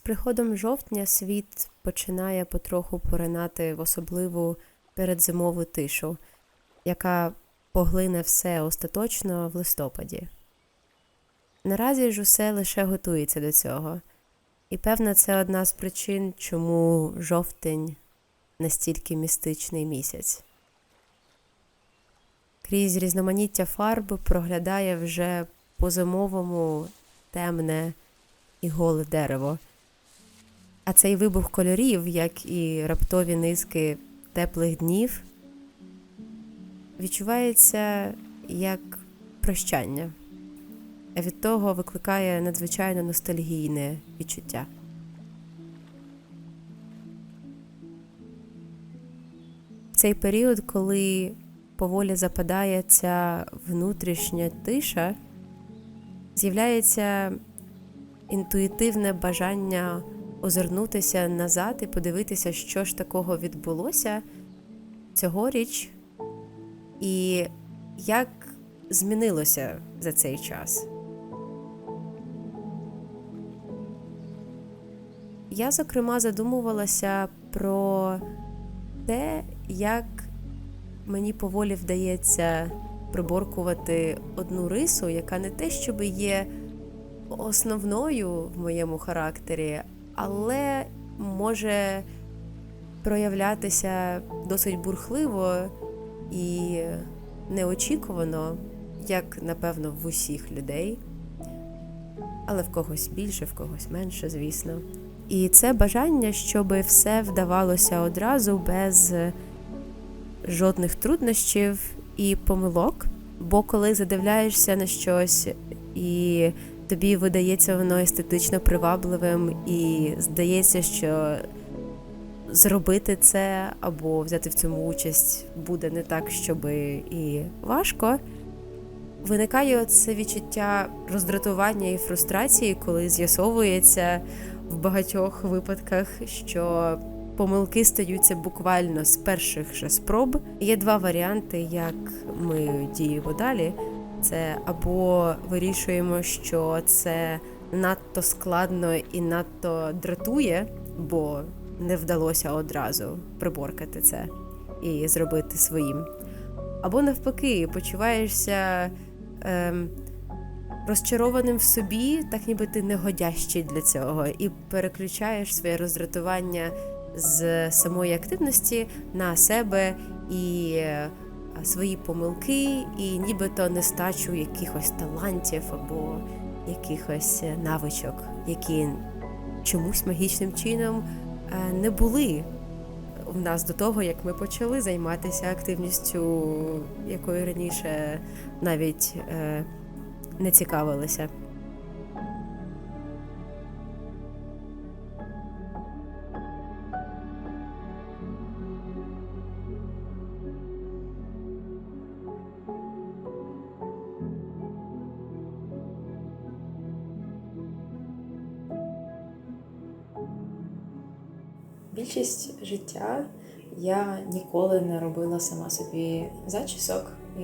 З приходом жовтня світ починає потроху поринати в особливу передзимову тишу, яка поглине все остаточно в листопаді. Наразі ж усе лише готується до цього, і певна це одна з причин, чому жовтень настільки містичний місяць. Крізь різноманіття фарб проглядає вже по-зимовому темне і голе дерево. А цей вибух кольорів, як і раптові низки теплих днів, відчувається як прощання, а від того викликає надзвичайно ностальгійне відчуття. В цей період, коли поволі западає ця внутрішня тиша, з'являється інтуїтивне бажання озирнутися назад і подивитися, що ж такого відбулося цьогоріч, і як змінилося за цей час. Я, зокрема, задумувалася про те, як мені поволі вдається приборкувати одну рису, яка не те, щоб є основною в моєму характері, але може проявлятися досить бурхливо і неочікувано, як напевно в усіх людей, але в когось більше, в когось менше, звісно. І це бажання, щоб все вдавалося одразу без жодних труднощів і помилок. Бо коли задивляєшся на щось і тобі видається воно естетично привабливим, і здається, що зробити це або взяти в цьому участь буде не так, щоб і важко. Виникає це відчуття роздратування і фрустрації, коли з'ясовується в багатьох випадках, що помилки стаються буквально з перших же спроб. Є два варіанти, як ми діємо далі. Це або вирішуємо, що це надто складно і надто дратує, бо не вдалося одразу приборкати це і зробити своїм. Або навпаки, почуваєшся ем, розчарованим в собі, так ніби ти негодящий для цього, і переключаєш своє роздратування з самої активності на себе і свої помилки, і нібито нестачу якихось талантів або якихось навичок, які чомусь магічним чином не були в нас до того, як ми почали займатися активністю, якою раніше навіть е, не цікавилися. Більшість життя я ніколи не робила сама собі зачісок і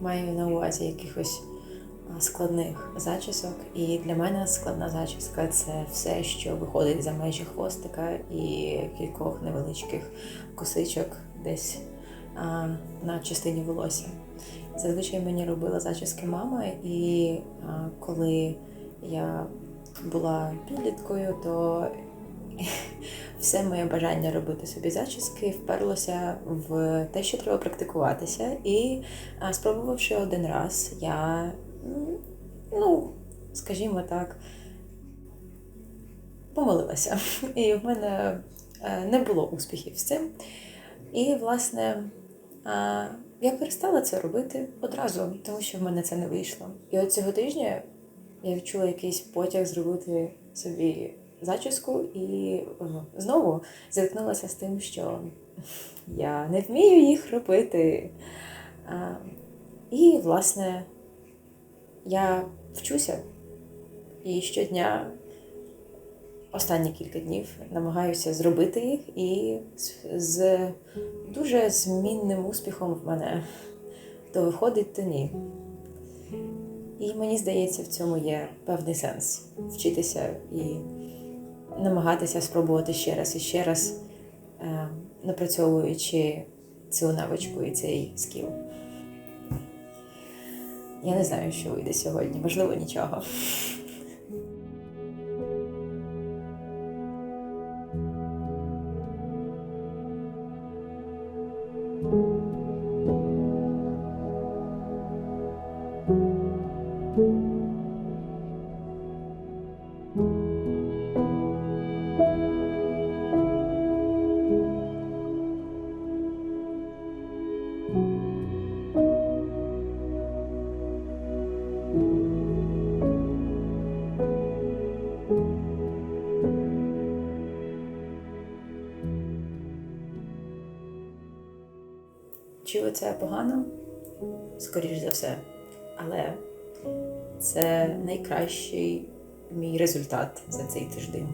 маю на увазі якихось складних зачісок. І для мене складна зачіска це все, що виходить за межі хвостика і кількох невеличких косичок десь а, на частині волосся. Зазвичай мені робила зачіски мама, і а, коли я була підліткою, то все моє бажання робити собі зачіски вперлося в те, що треба практикуватися. І спробувавши один раз, я, ну, скажімо так, помилилася. І в мене не було успіхів з цим. І, власне, я перестала це робити одразу, тому що в мене це не вийшло. І от цього тижня я відчула якийсь потяг зробити собі зачіску і знову зіткнулася з тим, що я не вмію їх робити. І, власне, я вчуся і щодня. Останні кілька днів намагаюся зробити їх, і з дуже змінним успіхом в мене то виходить, то ні. І мені здається, в цьому є певний сенс вчитися і намагатися спробувати ще раз і ще раз, е, напрацьовуючи цю навичку і цей скіл. Я не знаю, що вийде сьогодні, можливо, нічого. Це погано? Скоріш за все. Але це найкращий мій результат за цей тиждень.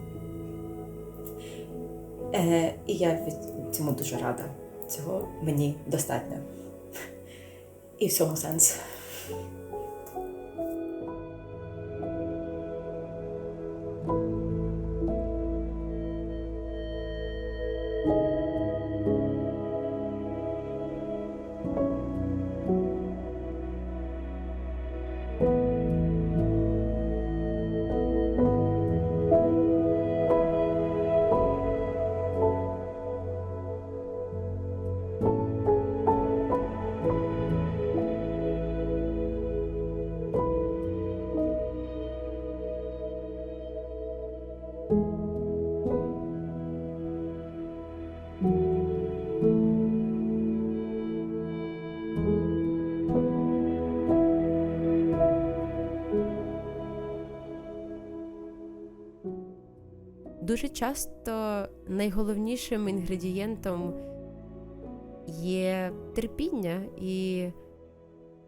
Е, і я від цьому дуже рада. Цього мені достатньо. І в цьому сенс. Дуже часто найголовнішим інгредієнтом є терпіння і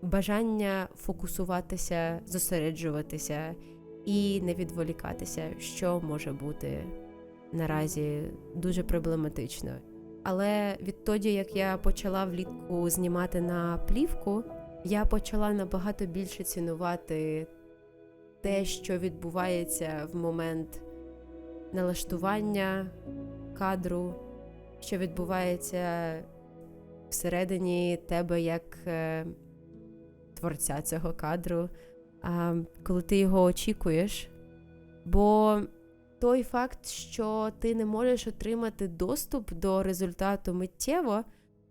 бажання фокусуватися, зосереджуватися і не відволікатися, що може бути наразі дуже проблематично. Але відтоді, як я почала влітку знімати на плівку, я почала набагато більше цінувати те, що відбувається в момент налаштування кадру, що відбувається всередині тебе як е, творця цього кадру, коли ти його очікуєш. Бо той факт, що ти не можеш отримати доступ до результату миттєво,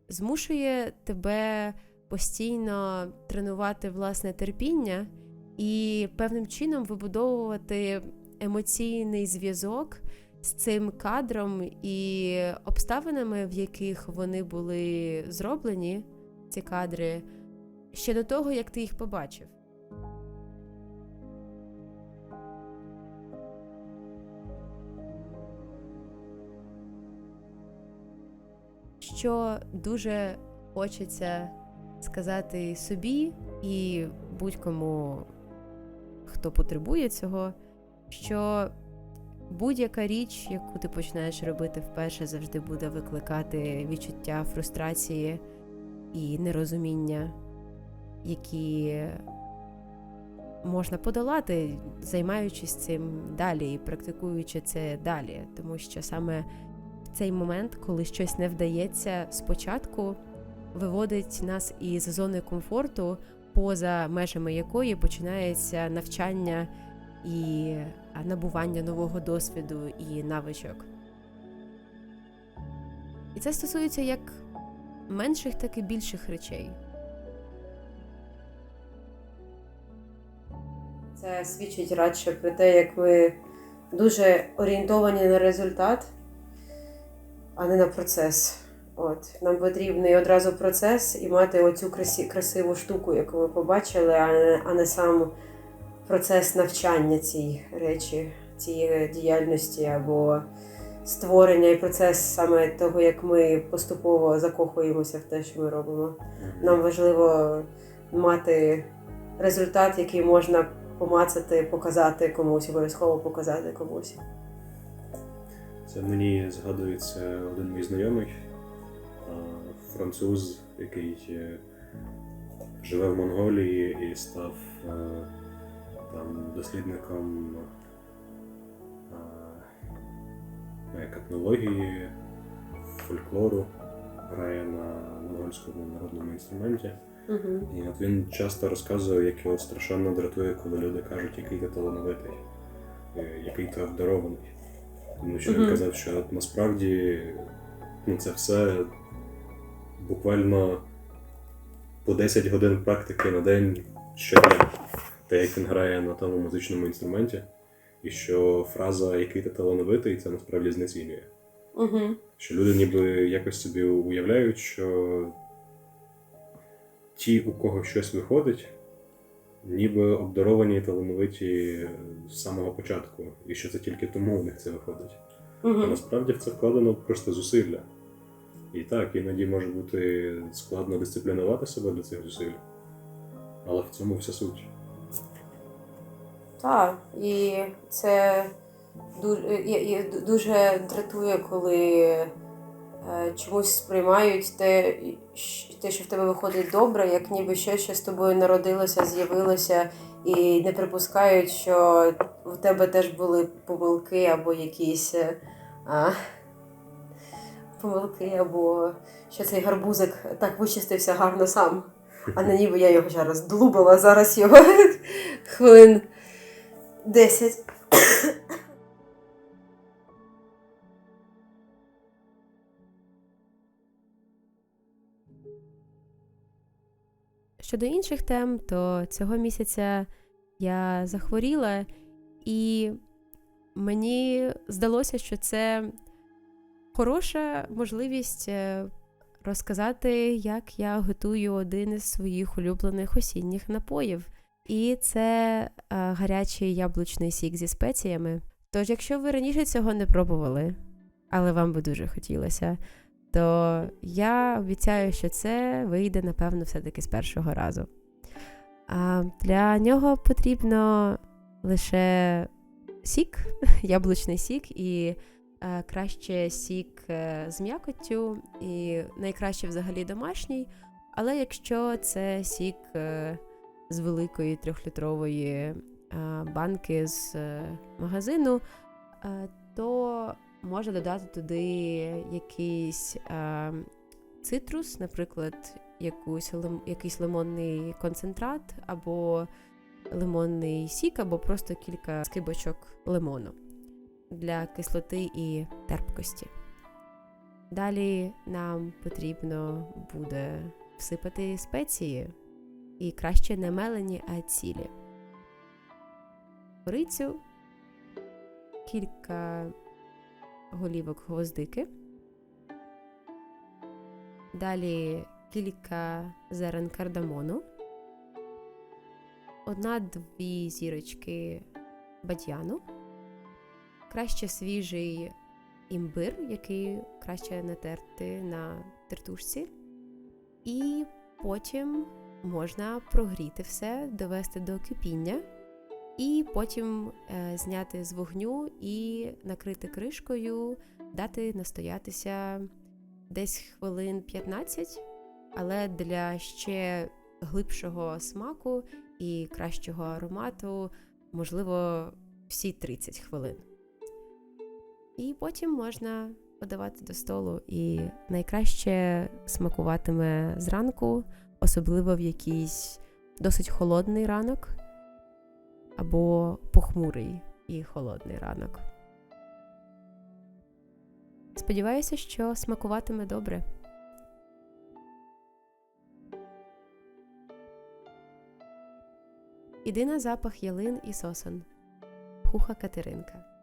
змушує тебе постійно тренувати власне терпіння і певним чином вибудовувати емоційний зв'язок з цим кадром і обставинами, в яких вони були зроблені, ці кадри, ще до того, як ти їх побачив. Що дуже хочеться сказати собі і будь-кому, хто потребує цього, що будь-яка річ, яку ти починаєш робити вперше, завжди буде викликати відчуття фрустрації і нерозуміння, які можна подолати, займаючись цим далі і практикуючи це далі. Тому що саме в цей момент, коли щось не вдається спочатку, виводить нас із зони комфорту, поза межами якої починається навчання і набування нового досвіду і навичок. І це стосується як менших, так і більших речей. Це свідчить радше про те, як ви дуже орієнтовані на результат, а не на процес. От. Нам потрібний одразу процес і мати оцю красі, красиву штуку, яку ви побачили, а не сам процес навчання цій речі, цієї діяльності або створення і процес саме того, як ми поступово закохуємося в те, що ми робимо. Нам важливо мати результат, який можна помацати, показати комусь, обов'язково показати комусь. Це мені згадується один мій знайомий, француз, який е, живе в Монголії і став е, там дослідником а, як етнології, фольклору, грає на монгольському народному інструменті. Угу. І от він часто розказує, як його страшенно дратує, коли люди кажуть, який ти талановитий, е, який ти обдарований. Тому що він казав, що от насправді ну, це все буквально по 10 годин практики на день щодня. Те, як він грає на тому музичному інструменті, і що фраза який ти талановитий, це насправді знецінює. Угу. Що люди ніби якось собі уявляють, що ті, у кого щось виходить, ніби обдаровані і талановиті з самого початку, і що це тільки тому у них це виходить. А Угу. насправді в це вкладено просто зусилля. І так, іноді може бути складно дисциплінувати себе для цих зусиль, але в цьому вся суть. Так, і це дуже, дратує, коли е, чомусь сприймають те, те, що в тебе виходить добре, як ніби щось, що з тобою народилося, з'явилося, і не припускають, що в тебе теж були помилки або якісь е, а, помилки, або що цей гарбузик так вичистився гарно сам. А не ніби я його ще раз длубала, зараз його хвилин 10. Щодо інших тем, то цього місяця я захворіла, і мені здалося, що це хороша можливість е, розказати, як я готую один із своїх улюблених осінніх напоїв. І це е, гарячий яблучний сік зі спеціями. Тож, якщо ви раніше цього не пробували, але вам би дуже хотілося, то я обіцяю, що це вийде, напевно, все-таки з першого разу. А для нього потрібно лише сік, яблучний сік, і е, краще сік е, з м'якоттю, і найкраще взагалі домашній. Але якщо це сік е, з великої трьохлітрової е, банки з е, магазину, е, то можна додати туди якийсь цитрус, наприклад, якусь, якийсь лимонний концентрат, або лимонний сік, або просто кілька скибочок лимону для кислоти і терпкості. Далі нам потрібно буде всипати спеції, і краще не мелені, а цілі. Корицю, кілька голівок гвоздики. Далі кілька зерен кардамону, одна-дві зірочки бадьяну, краще свіжий імбир, який краще натерти на тертушці. І потім можна прогріти все, довести до кипіння, і потім е, зняти з вогню і накрити кришкою, дати настоятися десь хвилин 15, але для ще глибшого смаку і кращого аромату, можливо, всі 30 хвилин. І потім можна подавати до столу, і найкраще смакуватиме зранку, особливо в якийсь досить холодний ранок або похмурий і холодний ранок. Сподіваюся, що смакуватиме добре. Іди на запах ялин і сосон. Хуха Катеринка.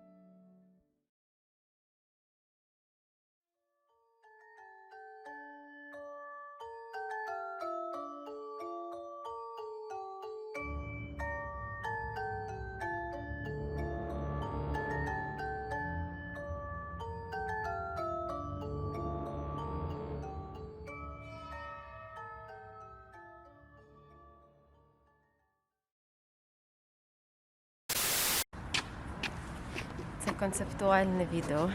Концептуальне відео.